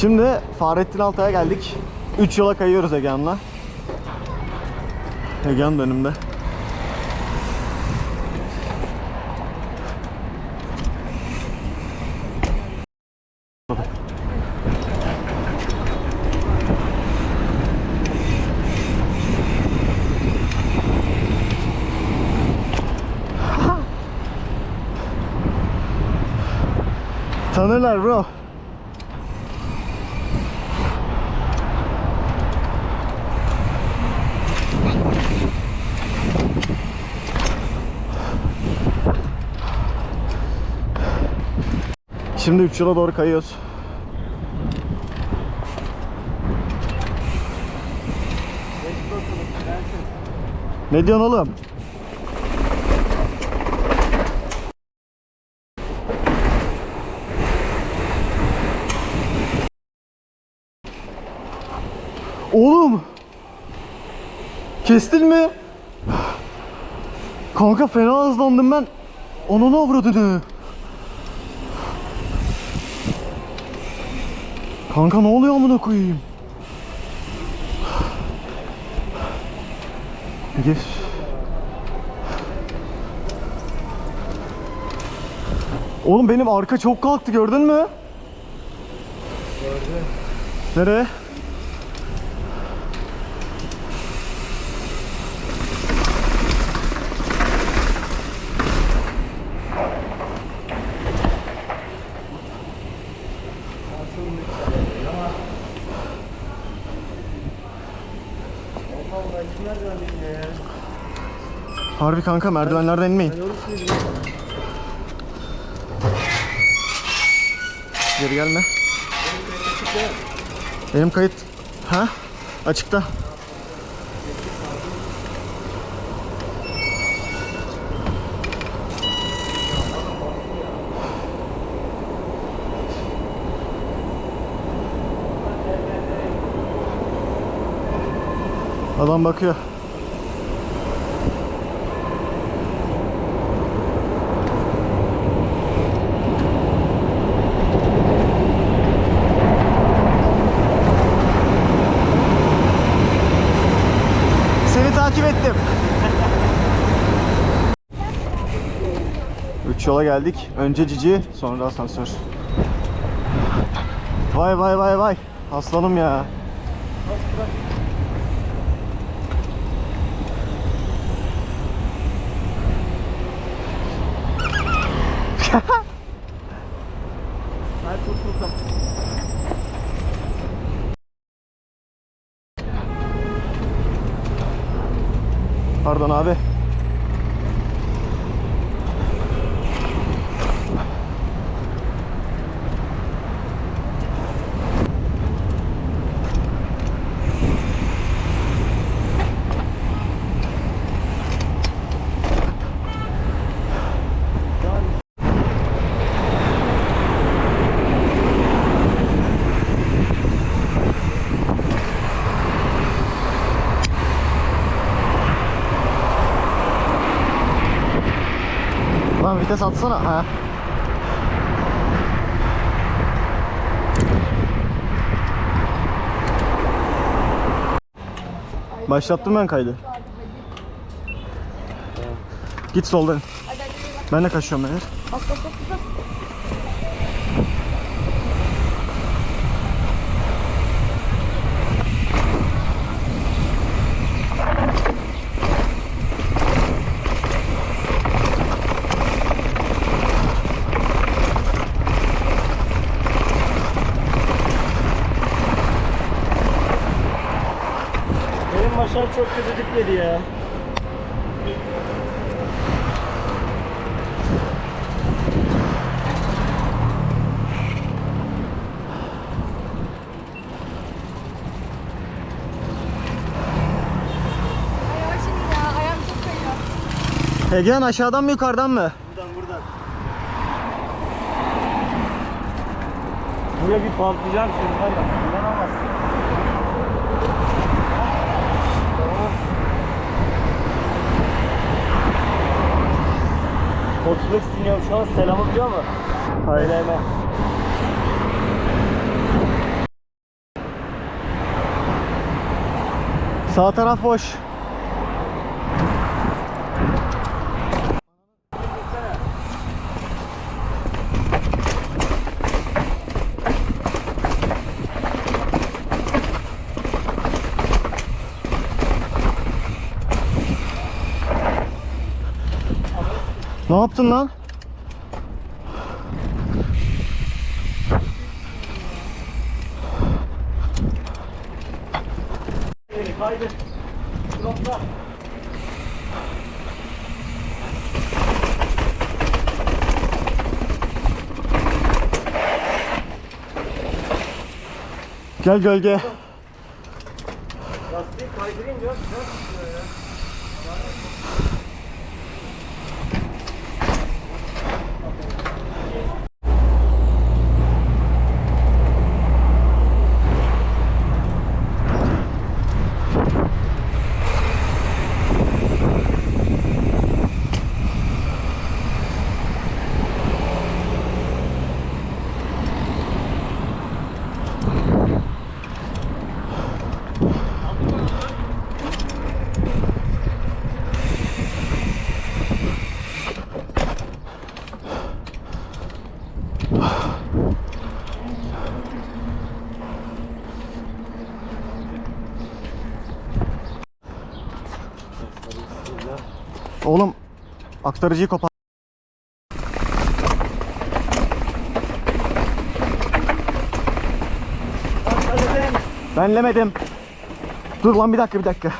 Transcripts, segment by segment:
Şimdi Fahrettin Altay'a geldik. 3 yola kayıyoruz Egehan'la. Egehan da önümde. Tanırlar bro. Şimdi 3 yola doğru kayıyoruz. Ne diyorsun oğlum? Oğlum! Kestin mi? Kanka fena hızlandım ben. Ananı avradını. Kanka ne oluyor amına koyayım? Gir. Oğlum benim arka çok kalktı gördün mü? Gördüm. Nereye? Harbi kanka merdivenlerden inmeyin. Geri gelme. Benim kayıt ha açıkta. Adam bakıyor. Yola geldik. Önce Cici, sonra asansör. Vay vay vay vay. Aslanım ya. Pardon abi. Vites atsana. Ha. Başlattım ben kaydı. Git soldan. Ben de kaçıyorum beyler. Benim maşar çok dikledi ya. Egehan aşağıdan mı yukarıdan mı? Buradan buradan. Buraya bir patlayacağım şimdi Motorluk dinliyorum şu an selamı biliyor mu? Hayır. Söyleme. Sağ taraf boş. Ne yaptın lan? Haydi. Dropla. Gel gölge. Oğlum aktarıcıyı kopar. Benlemedim. Dur lan bir dakika bir dakika.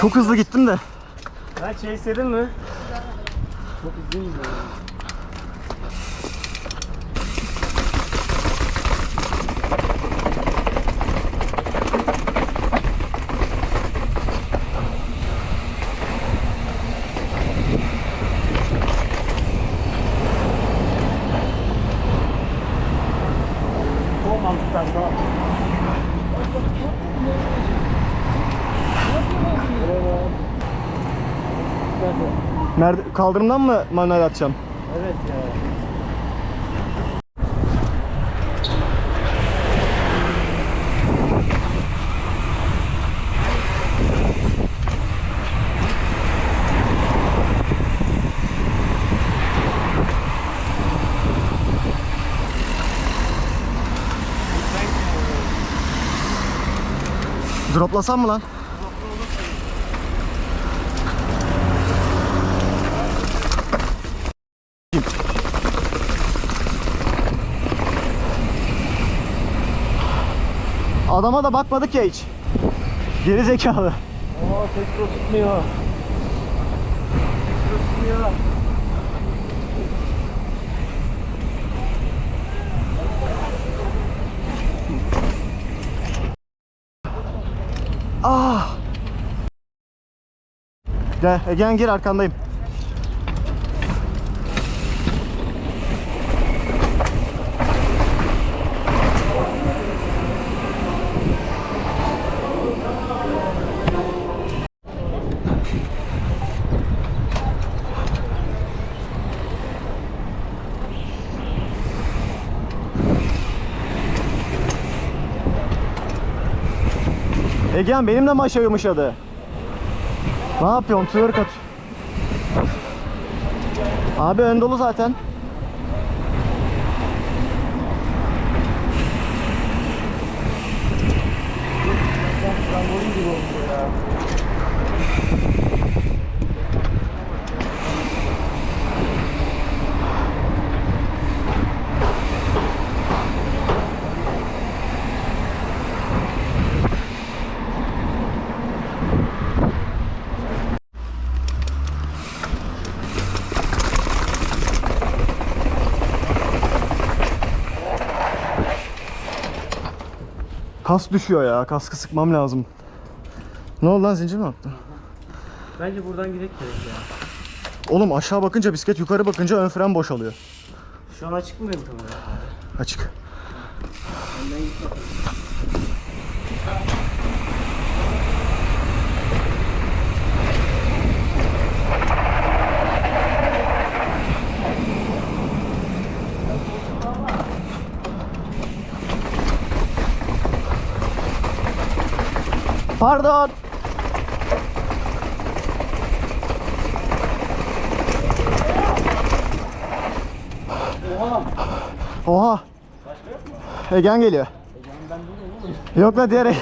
Çok hızlı gittim de. Ben şey istedin mi? Çok hızlıyım ya. Olmam tutar tamam. Nerede kaldırımdan mı manuel atacağım? Evet ya. Droplasam mı lan? Adama da bakmadık ya hiç. Geri zekalı. Oo tekrar tutmuyor. Tutmuyor. Ah. Gel Egen gir arkandayım. Egehan benim de maşa yumuşadı. Ne yapıyorsun? Twerk at. Abi ön dolu zaten. Kas düşüyor ya. Kaskı sıkmam lazım. Ne oldu lan zincir mi attı? Bence buradan gidelim gerek ya. Oğlum aşağı bakınca bisiklet yukarı bakınca ön fren boşalıyor. Şu an açık mı benim kamera? Açık. Önden git bakalım. Pardon. Oha. Egen geliyor. Yok la diğer Ege-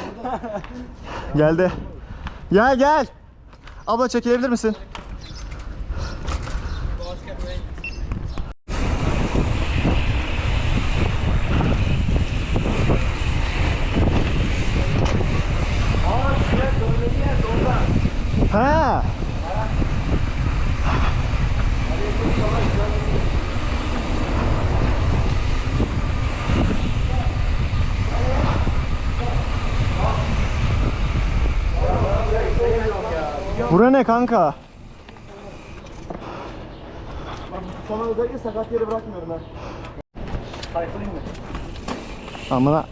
Geldi. Gel gel. Abla çekilebilir misin? Ha. Bura ne kanka? Sana özellikle sakat yere bırakmıyorum ben. Tayfayım mı? Amına.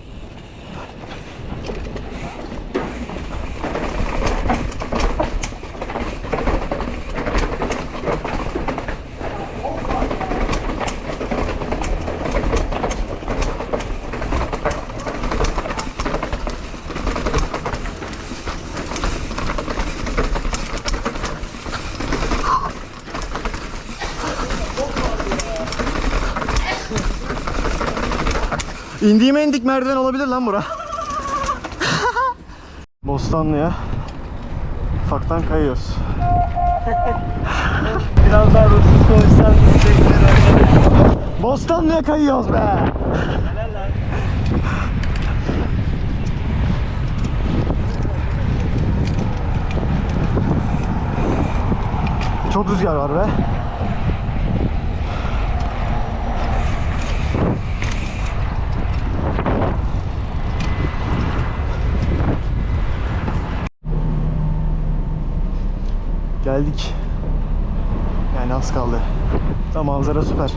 İndiğime indik merdiven olabilir lan bura. Bostanlı'ya ufaktan kayıyoruz. Biraz daha ruhsuz konuşsan destekler Bostanlı'ya kayıyoruz be. Çok rüzgar var be. Geldik. Yani az kaldı. Da manzara süper.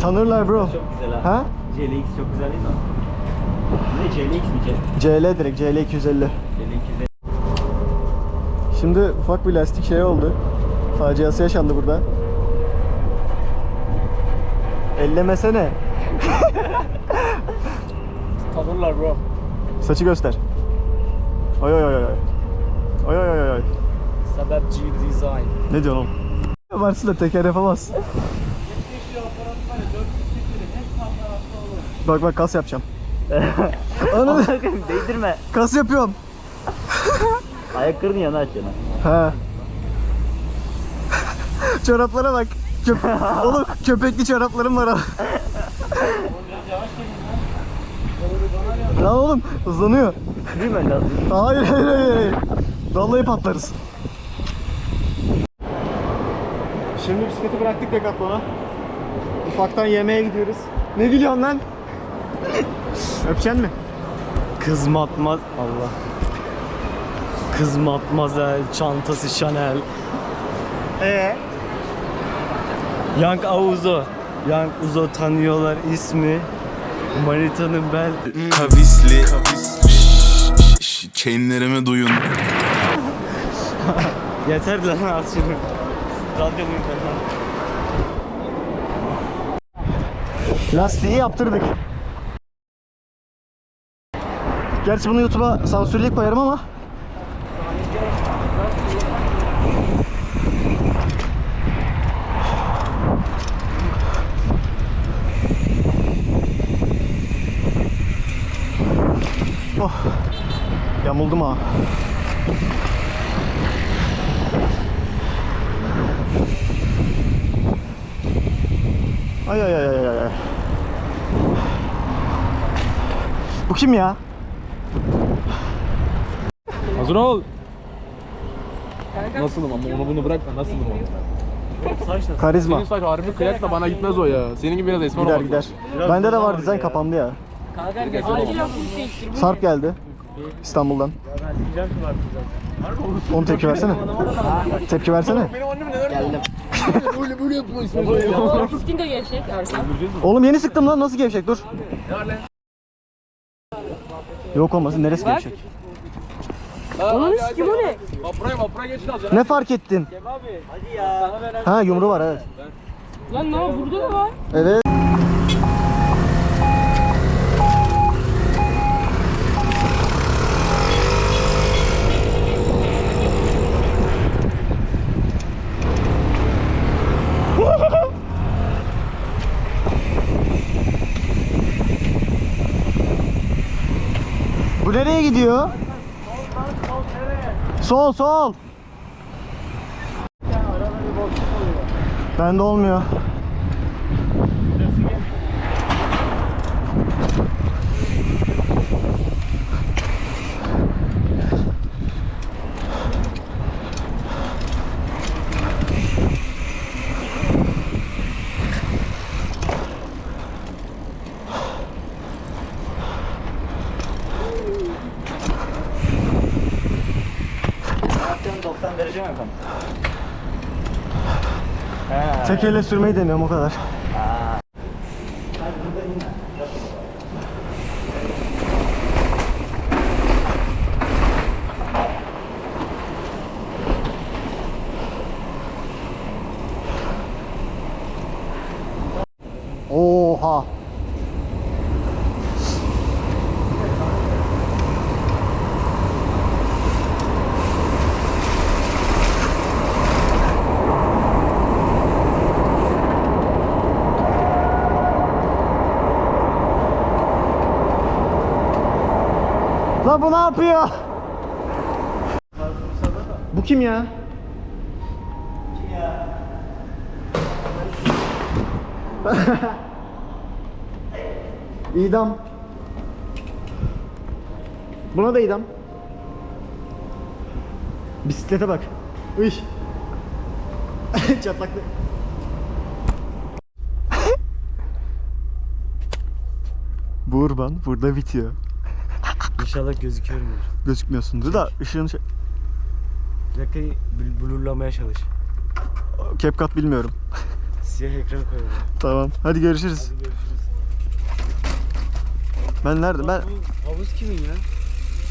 Tanırlar bro. Çok güzel ha. Ha? CLX çok güzel değil mi? Ne CLX mi? CL direkt CL 250. CLX Şimdi ufak bir lastik şey oldu. Faciası yaşandı burada. Ellemesene. Tanırlar bro. Saçı göster. Oy oy oy oy. Oy oy oy oy. Sebepçi design. Ne diyorsun oğlum? Varsın da teker yapamaz. Bak bak kas yapacağım. Ananı Değdirme. kas yapıyorum. Ayaklarını yana aç yana. Ha. Çoraplara bak. Köp oğlum köpekli çoraplarım var. Lan oğlum hızlanıyor. Değil mi lazım? Hayır hayır hayır. hayır. Vallahi patlarız. Şimdi bisikleti bıraktık Decathlon'a. Ufaktan yemeğe gidiyoruz. Ne gülüyorsun lan? Öpeceksin mi? Kız matmaz Allah. Kız matmazel, çantası Chanel. Ee? Young Auzo. Young Uzo tanıyorlar ismi. Manitanın bel. Kavisli Chainlerimi duyun Yeter lan az şunu. Radyo? Lastiği yaptırdık. Gerçi bunu YouTube'a sansürleyip koyarım ama Oh. Yamuldum ha. Ay ay ay ay ay. Bu kim ya? Hazır ol. Nasılım ama onu bunu bırak da nasılım ama. Karizma. Senin saç harbi kıyak da bana gitmez o ya. Senin gibi biraz esmer Gider olmak gider. Bende de var dizayn kapandı ya. Sarp geldi. İstanbul'dan. Onu tepki versene. Tepki versene. Piskin de geçecek Erkan. Oğlum yeni sıktım lan nasıl gevşek dur. Yok olmasın neresi gevşek? Onun kim o ne? Vapura. Ne fark ettin? Hadi ya. Ha yumru var evet. Lan ne var burada da var. Evet. nereye gidiyor? Sol sol. Bende olmuyor. He. Tek elle sürmeyi deniyorum o kadar. Hadi burada in. Oha. Bu ne yapıyor? Bu kim ya? İdam. Buna da idam. Bisiklete bak. Uy. Çatlaklı. Bu urban burada bitiyor. İnşallah gözüküyorumdur. Gözükmüyorsundur da ışığın şey... Plakayı bl- blurlamaya çalış. CapCut bilmiyorum. Siyah ekran koyalım. Tamam. Hadi görüşürüz. Hadi görüşürüz. Ben nerede? Ben Bu havuz kimin ya?